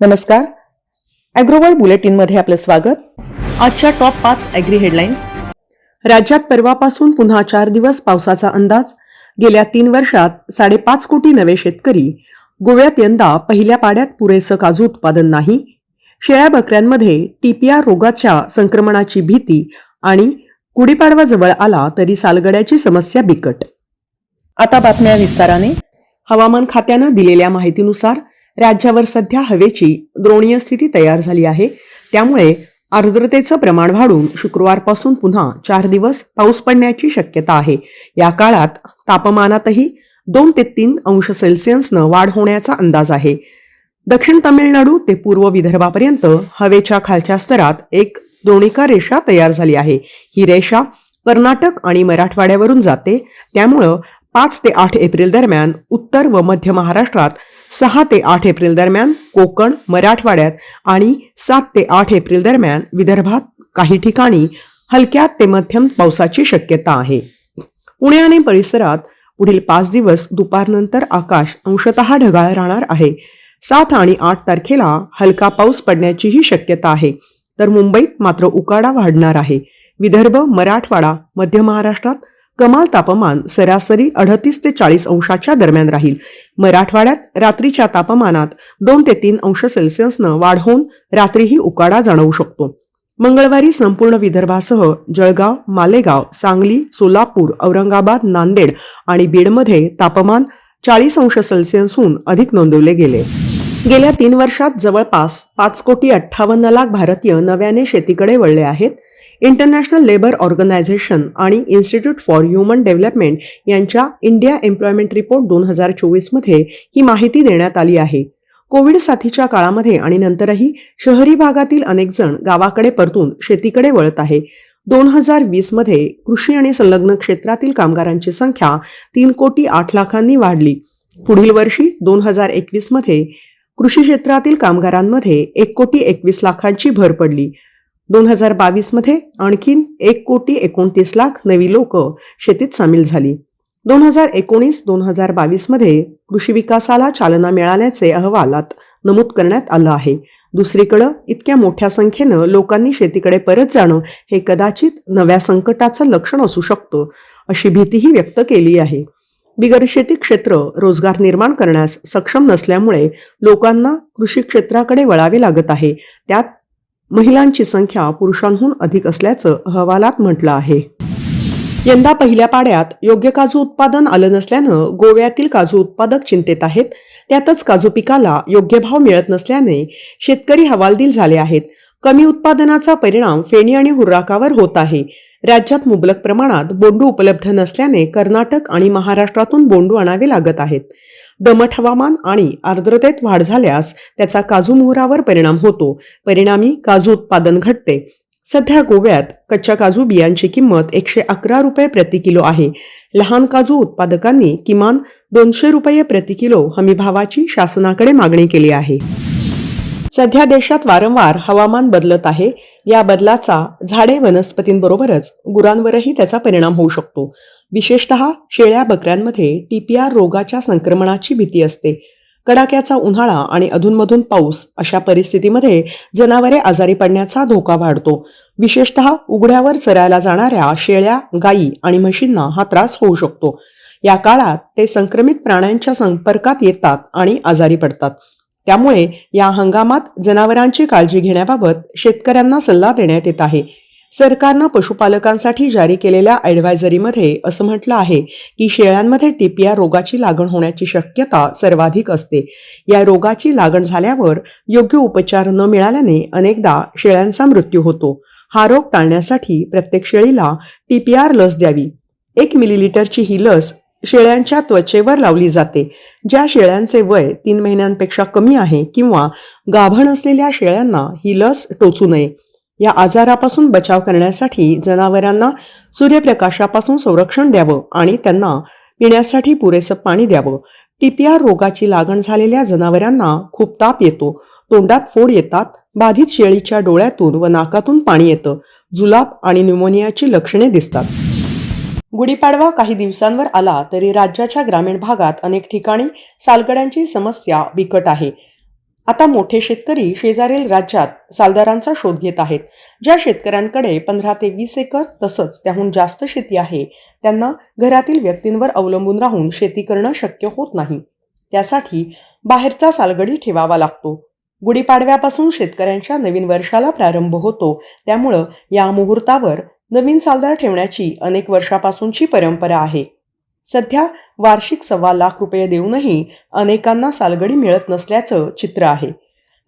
नमस्कार. अॅग्रोवर्ल्ड बुलेटिनमध्ये आपलं स्वागत. आजच्या टॉप पाच अॅग्री हेडलाईन्स राज्यात परवापासून पुन्हा चार दिवस पावसाचा अंदाज. गेल्या तीन वर्षात साडेपाच कोटी नवे शेतकरी. गोव्यात यंदा पहिल्या पाड्यात पुरेसं काजू उत्पादन नाही. शेळ्या बकऱ्यांमध्ये टीपीआर रोगाच्या संक्रमणाची भीती आणि गुढीपाडवा जवळ आला तरी सालगड्याची समस्या बिकट. आता बातम्या विस्ताराने. हवामान खात्यानं दिलेल्या माहितीनुसार राज्यावर सध्या हवेची द्रोणीय स्थिती तयार झाली आहे. त्यामुळे आर्द्रतेचं प्रमाण वाढून शुक्रवारपासून पुन्हा चार दिवस पाऊस पडण्याची शक्यता आहे. या काळात तापमानातही दोन ते तीन अंश सेल्सिअसनं वाढ होण्याचा अंदाज आहे. दक्षिण तामिळनाडू ते पूर्व विदर्भापर्यंत हवेच्या खालच्या स्तरात एक द्रोणिका रेषा तयार झाली आहे. ही रेषा कर्नाटक आणि मराठवाड्यावरून जाते. त्यामुळं पाच ते आठ एप्रिल दरम्यान उत्तर व मध्य महाराष्ट्रात सहा ते आठ एप्रिल दरम्यान कोकण मराठवाड्यात आणि सात ते आठ एप्रिल दरम्यान विदर्भात काही ठिकाणी हलक्या ते मध्यम पावसाची शक्यता आहे. पुणे आणि परिसरात पुढील पाच दिवस दुपारनंतर आकाश अंशतः ढगाळ राहणार आहे. सात आणि आठ तारखेला हलका पाऊस पडण्याचीही शक्यता आहे. तर मुंबईत मात्र उकाडा वाढणार आहे. विदर्भ मराठवाडा मध्य महाराष्ट्रात कमाल तापमान सरासरी अडतीस ते चाळीस अंशाच्या दरम्यान राहील. मराठवाड्यात रात्रीच्या तापमानात दोन ते तीन अंश सेल्सिअसनं वाढ होऊन रात्रीही उकाडा जाणवू शकतो. मंगळवारी संपूर्ण विदर्भासह जळगाव मालेगाव सांगली सोलापूर औरंगाबाद नांदेड आणि बीडमध्ये तापमान चाळीस अंश सेल्सिअसहून अधिक नोंदवले गेले. गेल्या तीन वर्षात जवळपास पाच कोटी अठ्ठावन्न लाख भारतीय नव्याने शेतीकडे वळले आहेत. इंटरनॅशनल लेबर ऑर्गनायझेशन आणि इन्स्टिट्यूट फॉर ह्युमन डेव्हलपमेंट यांच्या इंडिया एम्प्लॉयमेंट रिपोर्ट दोन हजार चोवीसमध्ये ही माहिती देण्यात आली आहे. कोविड साथीच्या काळामध्ये आणि नंतरही शहरी भागातील अनेक जण गावाकडे परतून शेतीकडे वळत आहे. दोन हजार वीसमध्ये कृषी आणि संलग्न क्षेत्रातील कामगारांची संख्या तीन कोटी आठ लाखांनी वाढली. पुढील वर्षी दोन हजार एकवीसमध्ये कृषी क्षेत्रातील कामगारांमध्ये एक कोटी एकवीस लाखांची भर पडली. दोन हजार बावीसमध्ये आणखीन एक कोटी एकोणतीस लाख नवी लोक शेतीत सामील झाली. दोन हजार एकोणीस दोन हजार बावीसमध्ये कृषी विकासाला चालना मिळाल्याचे अहवालात नमूद करण्यात आलं आहे. दुसरीकडं इतक्या मोठ्या संख्येनं लोकांनी शेतीकडे परत जाणं हे कदाचित नव्या संकटाचं लक्षण असू शकतं अशी भीतीही व्यक्त केली आहे. बिगर शेती क्षेत्र रोजगार निर्माण करण्यास सक्षम नसल्यामुळे लोकांना कृषी क्षेत्राकडे वळावे लागत आहे. त्यात महिलांची संख्या पुरुषांहून अधिक असल्याचं अहवालात म्हटलं आहे. यंदा पहिल्या पाड्यात योग्य काजू उत्पादन आलं नसल्यानं गोव्यातील काजू उत्पादक चिंतेत आहेत. त्यातच काजू पिकाला योग्य भाव मिळत नसल्याने शेतकरी हवालदिल झाले आहेत. कमी उत्पादनाचा परिणाम फेणी आणि हुर्राकावर होत आहे. राज्यात मुबलक प्रमाणात बोंडू उपलब्ध नसल्याने कर्नाटक आणि महाराष्ट्रातून बोंडू आणावे लागत आहेत. दमट हवामान आणि आर्द्रतेत वाढ झाल्यास त्याचा काजू मोहरावर परिणाम होतो. परिणामी काजू उत्पादन घटते. सध्या गोव्यात कच्च्या काजू बियांची किंमत एकशे अकरा रुपये प्रति किलो आहे. लहान काजू उत्पादकांनी किमान दोनशे रुपये प्रति किलो हमीभावाची शासनाकडे मागणी केली आहे. सध्या देशात वारंवार हवामान बदलत आहे. या बदलाचा झाडे वनस्पतींबरोबरच गुरांवरही त्याचा परिणाम होऊ शकतो. विशेषतः शेळ्या बकऱ्यांमध्ये टीपीआर रोगाच्या संक्रमणाची भीती असते. कडाक्याचा उन्हाळा आणि अधूनमधून पाऊस अशा परिस्थितीमध्ये जनावरे आजारी पडण्याचा धोका वाढतो. विशेषतः उघड्यावर चरायला जाणाऱ्या शेळ्या गायी आणि म्हशींना हा त्रास होऊ शकतो. या काळात ते संक्रमित प्राण्यांच्या संपर्कात येतात आणि आजारी पडतात. त्यामुळे या हंगामात जनावरांची काळजी घेण्याबाबत शेतकऱ्यांना सल्ला देण्यात येत आहे. सरकारनं पशुपालकांसाठी जारी केलेल्या ॲडवायझरीमध्ये असं म्हटलं आहे की शेळ्यांमध्ये टीपीआर रोगाची लागण होण्याची शक्यता सर्वाधिक असते. या रोगाची लागण झाल्यावर योग्य उपचार न मिळाल्याने अनेकदा शेळ्यांचा मृत्यू होतो. हा रोग टाळण्यासाठी प्रत्येक शेळीला टीपीआर लस द्यावी. एक मिलीलिटरची ही लस शेळ्यांच्या त्वचेवर लावली जाते ज्या शेळ्यांचे वय तीन महिन्यांपेक्षा कमी आहे किंवा गाभण असलेल्या शेळ्यांना ही लस टोचू नये. या आजारापासून बचाव करण्यासाठी जनावरांना सूर्यप्रकाशापासून संरक्षण द्यावं आणि त्यांना पिण्यासाठी पुरेसं पाणी द्यावं. टीपीआर रोगाची लागण झालेल्या जनावरांना खूप ताप येतो. तोंडात फोड येतात बाधित शेळीच्या डोळ्यातून व नाकातून पाणी येतं. जुलाब आणि न्यूमोनियाची लक्षणे दिसतात. गुढीपाडवा काही दिवसांवर आला तरी राज्याच्या ग्रामीण भागात अनेक ठिकाणी सालगड्यांची समस्या बिकट आहे. आता मोठे शेतकरी शेजारील राज्यात सालदारांचा शोध घेत आहेत. ज्या शेतकऱ्यांकडे पंधरा ते वीस एकर तसंच त्याहून जास्त शेती आहे त्यांना घरातील व्यक्तींवर अवलंबून राहून शेती करणं शक्य होत नाही. त्यासाठी बाहेरचा सालगडी ठेवावा लागतो. गुढीपाडव्यापासून शेतकऱ्यांच्या नवीन वर्षाला प्रारंभ होतो. त्यामुळं या मुहूर्तावर नवीन सालदार ठेवण्याची अनेक वर्षापासूनची परंपरा आहे. सध्या वार्षिक सव्वा लाख रुपये देऊनही अनेकांना सालगडी मिळत नसल्याचं चित्र आहे.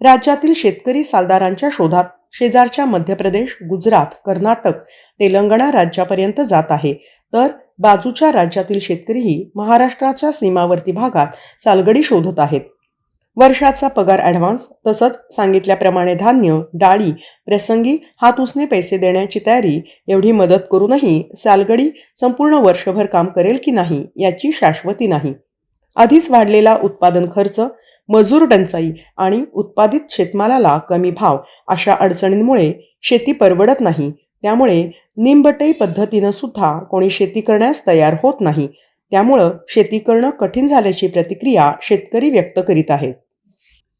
राज्यातील शेतकरी सालदारांच्या शोधात शेजारच्या मध्य प्रदेश गुजरात कर्नाटक तेलंगणा राज्यापर्यंत जात आहे. तर बाजूच्या राज्यातील शेतकरीही महाराष्ट्राच्या सीमावर्ती भागात सालगडी शोधत आहेत. वर्षाचा पगार ॲडव्हान्स तसंच सांगितल्याप्रमाणे धान्य डाळी प्रसंगी हात उसने पैसे देण्याची तयारी एवढी मदत करूनही सालगडी संपूर्ण वर्षभर काम करेल की नाही याची शाश्वती नाही. आधीच वाढलेला उत्पादन खर्च मजूर टंचाई आणि उत्पादित शेतमालाला कमी भाव अशा अडचणींमुळे शेती परवडत नाही. त्यामुळे निंबटई पद्धतीनं सुद्धा कोणी शेती करण्यास तयार होत नाही. त्यामुळं शेती करणं कठीण झाल्याची प्रतिक्रिया शेतकरी व्यक्त करीत आहेत.